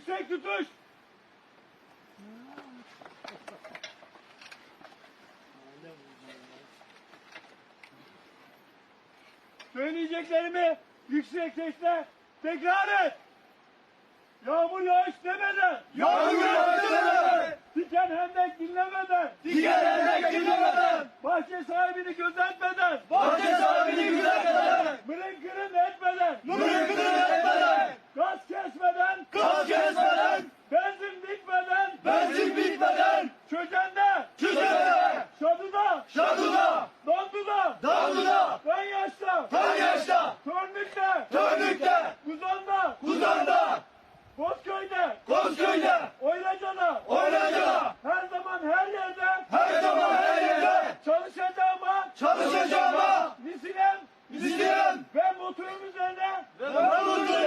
Yüksek tutuş. Söyleyeceklerimi yüksek sesle tekrar et. Yağmur yağış demeden. Yağmur yağış demeden. Diken hendek dinlemeden. Diğer hendek dinlemeden. Bahçe sahibini gözetmeden. Bahçe sahibini gözetmeden. Mırın kırın etmeden. Mırın Benzin bitmeden çökende, çökende, şaduda, şaduda, donduda, donduda, ben yaşta, ben yaşta, törnükte, törnükte, kuzanda, kuzanda, Bozköy'de, Bozköy'de, Oylacana, Oylacana, her zaman her yerde, her zaman her yerde, çalışacağıma, çalışacağıma, misilem, misilem, ve motorum üzerine, ve motorum